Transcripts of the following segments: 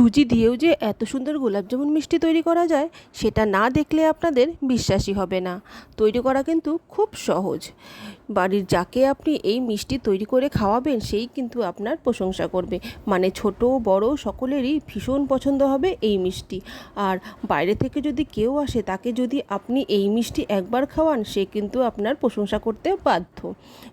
সুজি দিয়েও যে এত সুন্দর গোলাপজামুন মিষ্টি তৈরি করা যায়, সেটা না দেখলে আপনাদের বিশ্বাসই হবে না। তৈরি করা কিন্তু খুব সহজ। বাড়ির যাকে আপনি এই মিষ্টি তৈরি করে খাওয়াবেন, সেই কিন্তু আপনার প্রশংসা করবে। মানে ছোট, বড় সকলেরই ভীষণ পছন্দ হবে এই মিষ্টি। আর বাইরে থেকে যদি কেউ আসে, তাকে যদি আপনি এই মিষ্টি একবার খাওয়ান, সে কিন্তু আপনার প্রশংসা করতে বাধ্য।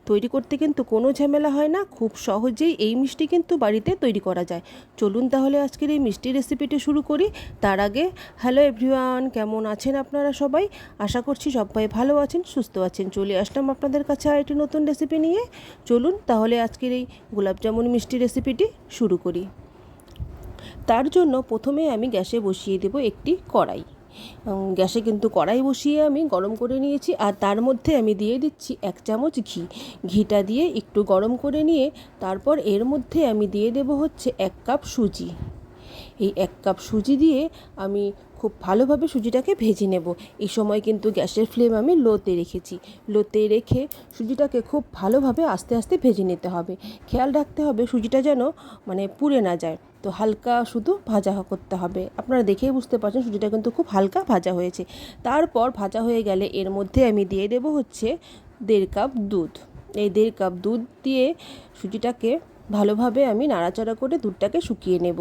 তৈরি করতে কিন্তু কোনো ঝামেলা হয় না, খুব সহজেই এই মিষ্টি কিন্তু বাড়িতে তৈরি করা যায়। চলুন তাহলে আজকের এই মিষ্টি রেসিপিটি শুরু করি। তার আগে, হ্যালো এভরিওয়ান, কেমন আছেন আপনারা সবাই? আশা করছি সবাই ভালো আছেন, সুস্থ আছেন। চলে আসলাম আপনাদের কাছে আর একটি নতুন রেসিপি নিয়ে, চলুন তাহলে আজকের এই গোলাপজামুন মিষ্টি রেসিপিটি শুরু করি। তার জন্য প্রথমে আমি গ্যাসে বসিয়ে দেব একটি কড়াই। গ্যাসে কিন্তু কড়াই বসিয়ে আমি গরম করে নিয়েছি, আর তার মধ্যে আমি দিয়ে দিচ্ছি এক চামচ ঘি। ঘিটা দিয়ে একটু গরম করে নিয়ে, তারপর এর মধ্যে আমি দিয়ে দেব হচ্ছে এক কাপ সুজি। এই এক কাপ সুজি দিয়ে আমি খুব ভালোভাবে সুজিটাকে ভেজে নেব। এই সময় কিন্তু গ্যাসের ফ্লেম আমি লোতে রেখেছি। লোতে রেখে সুজিটাকে খুব ভালোভাবে আস্তে আস্তে ভেজে নিতে হবে। খেয়াল রাখতে হবে সুজিটা যেন মানে পুড়ে না যায়। তো হালকা শুধু ভাজা করতে হবে। আপনারা দেখেই বুঝতে পারছেন সুজিটা কিন্তু খুব হালকা ভাজা হয়েছে। তারপর ভাজা হয়ে গেলে এর মধ্যে আমি দিয়ে দেব হচ্ছে দেড় কাপ দুধ। এই দেড় কাপ দুধ দিয়ে সুজিটাকে ভালোভাবে আমি নাড়াচাড়া করে দুধটাকে শুকিয়ে নেব।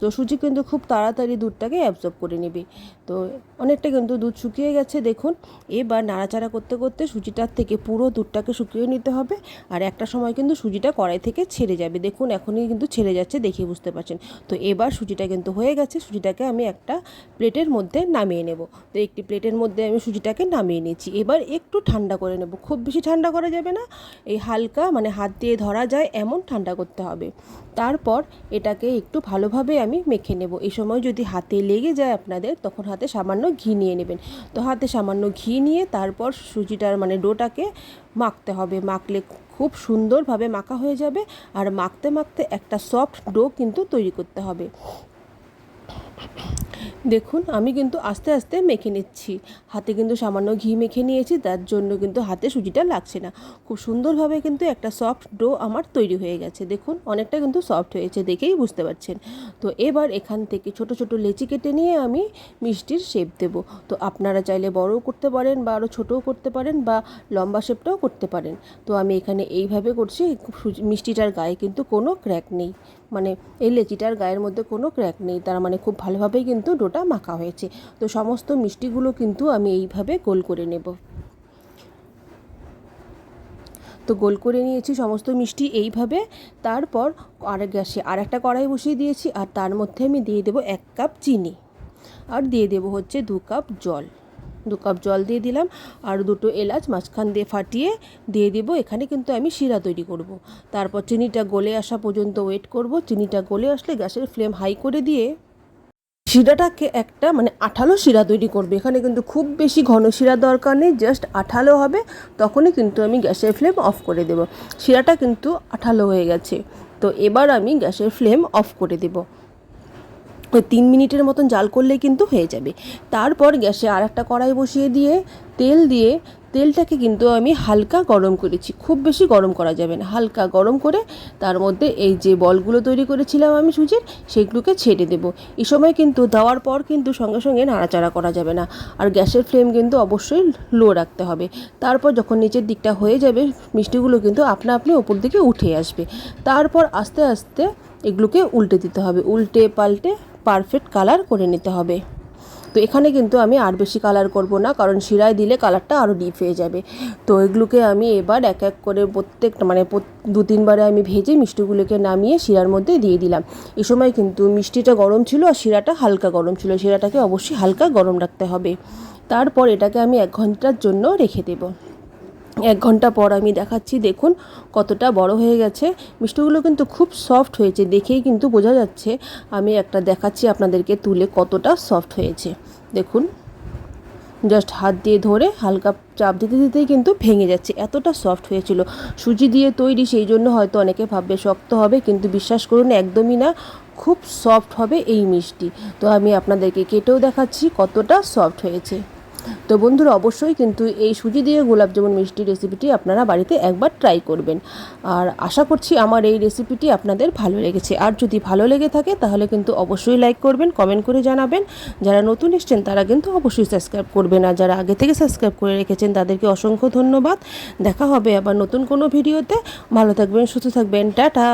তো সুজি কিন্তু খুব তাড়াতাড়ি দুধটাকে অ্যাবজর্ব করে নেবে। তো অনেকটা কিন্তু দুধ শুকিয়ে গেছে, দেখুন। এবার নাড়াচাড়া করতে করতে সুজিটার থেকে পুরো দুধটাকে শুকিয়ে নিতে হবে আর একটা সময় কিন্তু সুজিটা কড়াই থেকে ছেড়ে যাবে। দেখুন, এখনই কিন্তু ছেড়ে যাচ্ছে দেখে বুঝতে পারছেন। তো এবার সুজিটা কিন্তু হয়ে গেছে, সুজিটাকে আমি একটা প্লেটের মধ্যে নামিয়ে নেব। তো একটি প্লেটের মধ্যে আমি সুজিটাকে নামিয়ে নিয়েছি। এবার একটু ঠান্ডা করে নেব। খুব বেশি ঠান্ডা করা যাবে না। এই হালকা মানে হাত দিয়ে ধরা যায় এমন ঠান্ডা করতে হবে। তারপর এটাকে একটু ভালোভাবে আমি মেখে নেব। এই সময় যদি হাতে লেগে যায় আপনাদের, তখন হাতে সামান্য ঘি নিয়ে নেবেন। তো হাতে সামান্য ঘি নিয়ে তারপর সুজিটার মানে ডোটাকে মাখতে হবে। মাখলে খুব সুন্দরভাবে মাখা হয়ে যাবে আর মাখতে মাখতে একটা সফট ডো কিন্তু তৈরি করতে হবে। দেখুন, আমি কিন্তু আস্তে আস্তে মেখে নিচ্ছি। হাতে কিন্তু সামান্য ঘি মেখে নিয়েছি, তার জন্য কিন্তু হাতে সুজিটা লাগছে না। খুব সুন্দরভাবে কিন্তু একটা সফট ডো আমার তৈরি হয়ে গেছে। দেখুন, অনেকটা কিন্তু সফট হয়েছে দেখেই বুঝতে পারছেন। তো এবার এখান থেকে ছোট ছোট লেচি কেটে নিয়ে আমি মিষ্টির শেপ দেব। তো আপনারা চাইলে বড়ও করতে পারেন বা আরও ছোটও করতে পারেন বা লম্বা শেপটাও করতে পারেন। তো আমি এখানে এইভাবে করছি মিষ্টিটার গায়ে কিন্তু কোনো ক্র্যাক নেই। মানে এই লেচিটার গায়ের মধ্যে কোনো ক্র্যাক নেই। তার মানে খুব ভালোভাবেই কিন্তু ডোটা মাখা হয়েছে। তো সমস্ত মিষ্টিগুলো কিন্তু আমি এইভাবে গোল করে নেব। তো গোল করে নিয়েছি সমস্ত মিষ্টি এইভাবে। তারপর আর গ্যাসে আর একটা কড়াই বসিয়ে দিয়েছি আর তার মধ্যে আমি দিয়ে দেবো এক কাপ চিনি। আর দিয়ে দেবো হচ্ছে দু কাপ জল। দু কাপ জল দিয়ে দিলাম আর দুটো এলাচ মাঝখান দিয়ে ফাটিয়ে দিয়ে দেব। এখানে কিন্তু আমি শিরা তৈরি করব। তারপর চিনিটা গলে আসা পর্যন্ত ওয়েট করব। চিনিটা গলে আসলে গ্যাসের ফ্লেম হাই করে দিয়ে শিরাটাকে একটা মানে আঠালো শিরা তৈরি করবে। এখানে কিন্তু খুব বেশি ঘন শিরা দরকার নেই জাস্ট আঠালো হবে। তখনই কিন্তু আমি গ্যাসের ফ্লেম অফ করে দেব। শিরাটা কিন্তু আঠালো হয়ে গেছে। তো এবার আমি গ্যাসের ফ্লেম অফ করে দেব। তিন মিনিটের মতন জাল করলেই কিন্তু হয়ে যাবে। তারপর গ্যাসে আর একটা কড়াই বসিয়ে দিয়ে তেল দিয়ে তেলটাকে কিন্তু আমি হালকা গরম করেছি। খুব বেশি গরম করা যাবে না। হালকা গরম করে তার মধ্যে এই যে বলগুলো তৈরি করেছিলাম আমি সুজির, সেগুলোকে ছেড়ে দেবো। এই সময় কিন্তু দেওয়ার পর কিন্তু সঙ্গে সঙ্গে নাড়াচাড়া করা যাবে না। আর গ্যাসের ফ্লেম কিন্তু অবশ্যই লো রাখতে হবে। তারপর যখন নিচের দিকটা হয়ে যাবে, মিষ্টিগুলো কিন্তু আপনা আপনি ওপর দিকে উঠে আসবে। তারপর আস্তে আস্তে এগুলোকে উল্টে দিতে হবে। উল্টে পাল্টে পারফেক্ট কালার করে নিতে হবে। তো এখানে কিন্তু আমি আর বেশি কালার করব না, কারণ শিরায় দিলে কালারটা আরও ডিপ হয়ে যাবে। তো এগুলোকে আমি এবার এক এক করে প্রত্যেকটা মানে দু তিনবারে আমি ভেজে মিষ্টিগুলোকে নামিয়ে শিরার মধ্যে দিয়ে দিলাম। এ সময় কিন্তু মিষ্টিটা গরম ছিল আর শিরাটা হালকা গরম ছিল, শিরাটাকে অবশ্যই হালকা গরম রাখতে হবে। তারপর এটাকে আমি এক ঘণ্টার জন্য রেখে দেবো। এক ঘণ্টা পর আমি দেখাচ্ছি, দেখুন কতটা বড় হয়ে গেছে। মিষ্টিগুলো কিন্তু খুব সফট হয়েছে, দেখেই কিন্তু বোঝা যাচ্ছে। আমি একটা দেখাচ্ছি আপনাদেরকে তুলে কতটা সফট হয়েছে। দেখুন জাস্ট হাত দিয়ে ধরে হালকা চাপ দিতে দিতেই কিন্তু ভেঙে যাচ্ছে, এতটা সফট হয়েছিল। সুজি দিয়ে তৈরি সেই জন্য হয়তো অনেকে ভাববে শক্ত হবে, কিন্তু বিশ্বাস করুন, একদমই না, খুব সফট হবে এই মিষ্টি। তো আমি আপনাদেরকে কেটেও দেখাচ্ছি কতটা সফট হয়েছে। তো বন্ধুরা, অবশ্যই কিন্তু এই সুজি দিয়ে গোলাপ জামুন মিষ্টি রেসিপিটি আপনারা বাড়িতে একবার ট্রাই করবেন। আর আশা করছি আমার এই রেসিপিটি আপনাদের ভালো লেগেছে। আর যদি ভালো লেগে থাকে, তাহলে কিন্তু অবশ্যই লাইক করবেন কমেন্ট করে জানাবেন। যারা নতুন এসছেন, তারা কিন্তু অবশ্যই সাবস্ক্রাইব করবেন। আর যারা আগে থেকে সাবস্ক্রাইব করে রেখেছেন, তাদেরকে অসংখ্য ধন্যবাদ। দেখা হবে আবার নতুন কোনো ভিডিওতে ভালো থাকবেন, সুস্থ থাকবেন। টাটা!